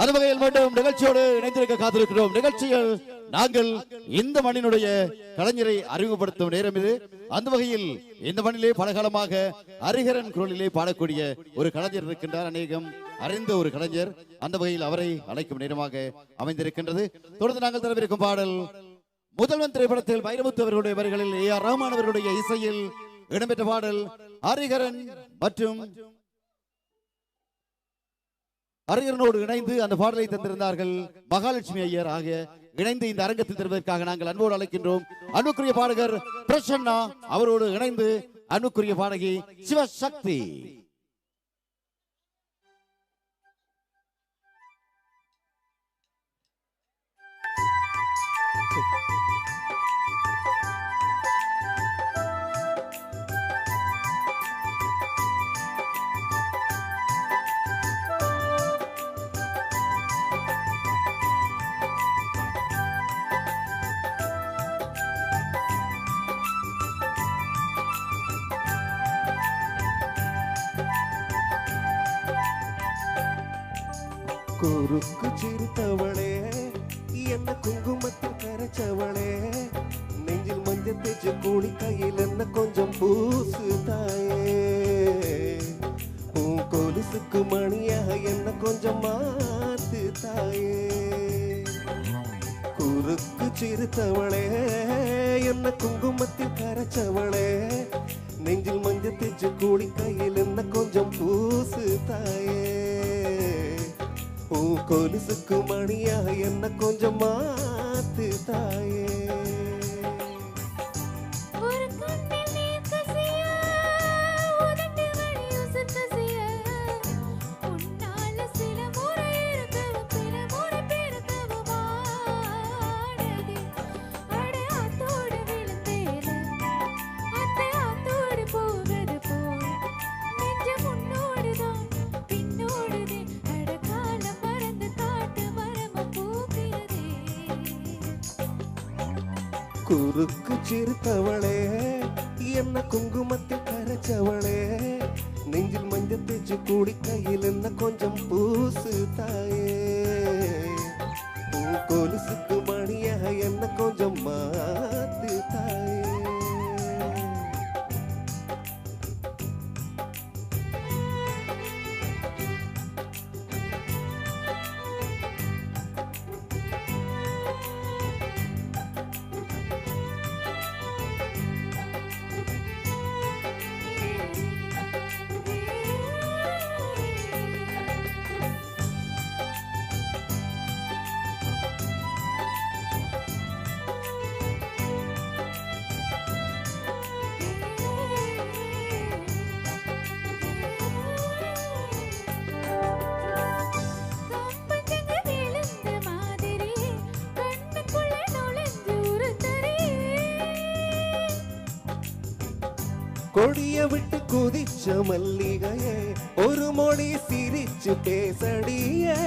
அது வகையில் மட்டும் நிகழ்ச்சியோடு இணைந்திருக்க காத்திருக்கிறோம். நிகழ்ச்சியில் நாங்கள் இந்த மண்ணினுடைய கலைஞரை அறிமுகப்படுத்தும் நேரம் இது. அந்த வகையில் இந்த மண்ணிலே பல காலமாக ஹரிஹரன் குரலிலே பாடக்கூடிய ஒரு கலைஞர் இருக்கின்றார். அநேகம் அறிந்த ஒரு கலைஞர். அந்த வகையில் அவரை அழைக்கும் நேரமாக அமைந்திருக்கின்றது. தொடர்ந்து நாங்கள் தரவிருக்கும் பாடல் முதல்வன் திரைப்படத்தில் வைரமுத்து அவர்களுடைய வரிகளில் ஏ ஆர் ரஹ்மான் அவர்களுடைய இசையில் இடம்பெற்ற பாடல் ஹரிஹரன் மற்றும் அறிஞரனோடு இணைந்து அந்த பாடலை தந்திருந்தார்கள் மகாலட்சுமி ஐயர். ஆகிய இணைந்து இந்த அரங்கத்தில் தருவதற்காக நாங்கள் அன்போடு அழைக்கின்றோம். அன்புக்குரிய பாடகர் பிரசன்னா அவரோடு இணைந்து அன்புக்குரிய பாடகி சிவசக்தி. குறுக்கு சிரித்தவளே என்ன குங்குமத்தில் கரைச்சவளே. நெஞ்சில் மஞ்சள் தேய்ச்ச கூலி கையில் என்ன கொஞ்சம் பூசு தாயே உன் கொலுசுக்கு மணியாக என்ன கொஞ்சம் மாத்து தாயே குறுக்கு சிரித்தவளே என்ன குங்குமத்தில் கரைச்சவளே. நெஞ்சில் மஞ்சள் தேய்ச்ச கூலி கையில் என்ன கொஞ்சம் பூசு தாயே உன் கொலுசுக்கு மணியா என்ன கொஞ்சம் மாத்து தாயே. குறுக்கு சிரித்தவளே என்ன குங்குமத்தில் கரைச்சவளே. நெஞ்சில் மஞ்சள் தேச்சு கூடி கையில் என்ன கொஞ்சம் பூசு தாயே. கொலுசுக்கு மணியாக என்ன கொஞ்சம் மாத்து தாயே. கொடிய விட்டு குதிச்ச மல்லிகையே ஒரு மொழி சிரிச்சு பேசடியே.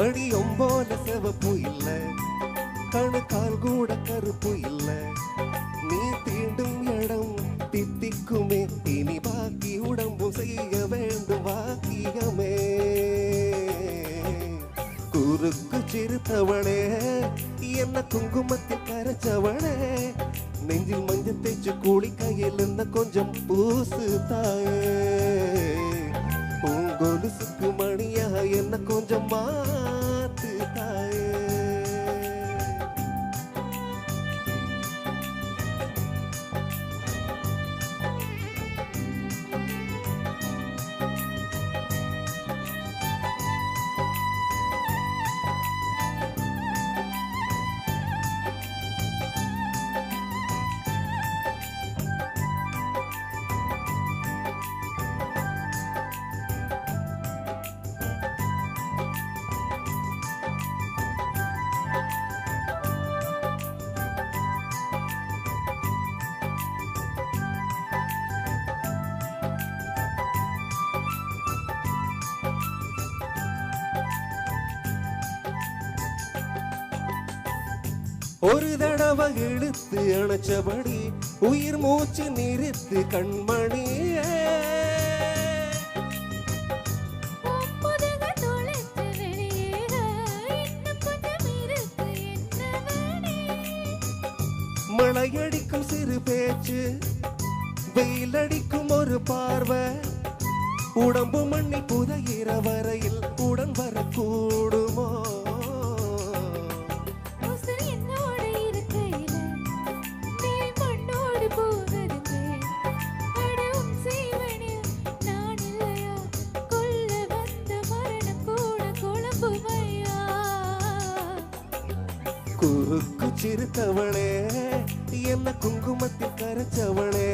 அடியும் போல செவப்பு இல்ல கணு கால் கூட கருப்பு இல்ல நீ தீண்டும் இடம் இருக்குமே. இனி பாக்கி உடம்பும் செய்ய வேண்டும் வாக்கியமே குறுக்கு சிறுத்தவனே என்ன குங்குமத்தில் கரைச்சவனே நெஞ்சில் மஞ்சள் தேய்ச்சு கூலி கையில் என்ன கொஞ்சம் பூசு தாயே உன் கொலுசுக்கு மணியா என்ன கொஞ்சம் மாத்து ஒரு தடவை இழுத்து அணைச்சபடி உயிர் மூச்சு நிறுத்து கண்மணியே மழையடிக்கும் சிறு பேச்சு வெயிலடிக்கும் ஒரு பார்வை. உடம்பு மண்ணி புதையிற வரையில் உடன் வரக்கூடுமோ? குறுக்கு சிறுத்தவளே என்ன குங்குமத்தில் கரைச்சவளே.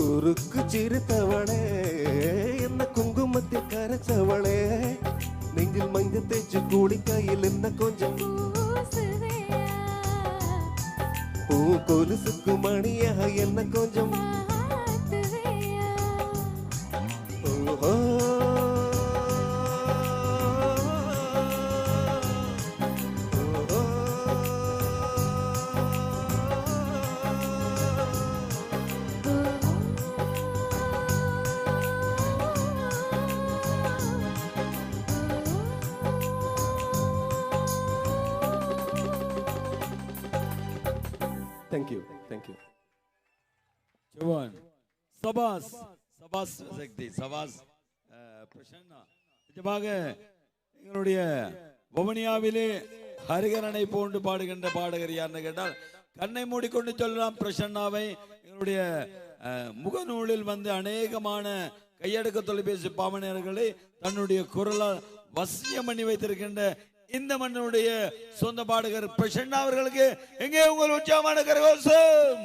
குறுக்கு சிறுத்தவளே என்ன குங்குமத்தில் கரைச்சவளே. நெஞ்சில் மஞ்சள் தேச்சு கூடி கையில் என்ன கொஞ்சம் பூ கொலுசுக்கு மணியாக என்ன கொஞ்சம் Thank you. Thank you. ஜவான் சபாஸ் சபாஸ் சக்தி சபாஸ் அஹ், பிரசன்னா நிஜமாக எங்களுடைய வவுனியாவிலே ஹரிகரனை போன்று பாடுகின்ற பாடகர் யாருன்னு கேட்டால் கண்ணை மூடிக்கொண்டு சொல்லலாம் பிரசன்னாவை. எங்களுடைய முகநூலில் வந்து அநேகமான கையடக்க தொலைபேசி பாவனையர்களை தன்னுடைய குரலால் வசியம் பண்ணி வைத்திருக்கின்ற இந்த மன்னனுடைய சொந்த பாடகர் பிரசன்னா அவர்களுக்கு எங்கே உங்கள் உற்சாகமான கரகோசம்